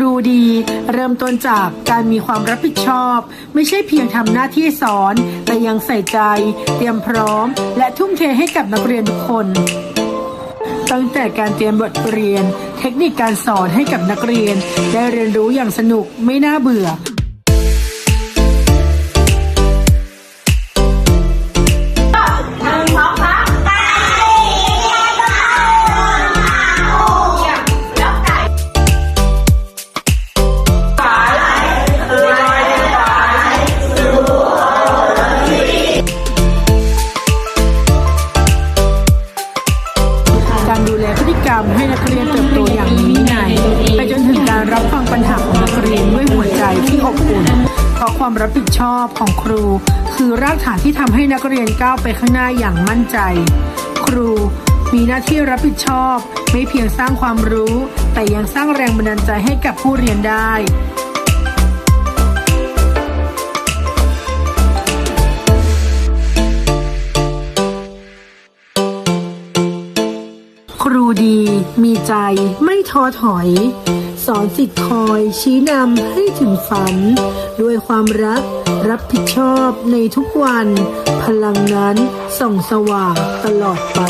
รูดี เริ่มต้นจากการมีความรับผิดชอบ ไม่ใช่เพียงทำหน้าที่สอน แต่ยังใส่ใจ เตรียมพร้อม และทุ่มเทให้กับนักเรียนทุกคน ตั้งแต่การเตรียมบทเรียน เทคนิคการสอนให้กับนักเรียน ได้เรียนรู้อย่างสนุกไม่น่าเบื่อ แลพฤติกรรมให้นักเรียนเติบโตอย่างมีวินัยไปจนถึงการรับฟังปัญหาของนักเรียนด้วยหัวใจที่อบอุ่น เพราะความรับผิดชอบของครู คือรากฐานที่ทำให้นักเรียนก้าวไปข้างหน้าอย่างมั่นใจ ครูมีหน้าที่รับผิดชอบ ไม่เพียงสร้างความรู้ แต่ยังสร้างแรงบันดาลใจให้กับผู้เรียนได้ ครูดีมีใจไม่ท้อถอย สอนสิทธิ์คอยชี้นำให้ถึงฝัน ด้วยความรักรับผิดชอบในทุกวัน พลังนั้นส่องสว่างตลอดไป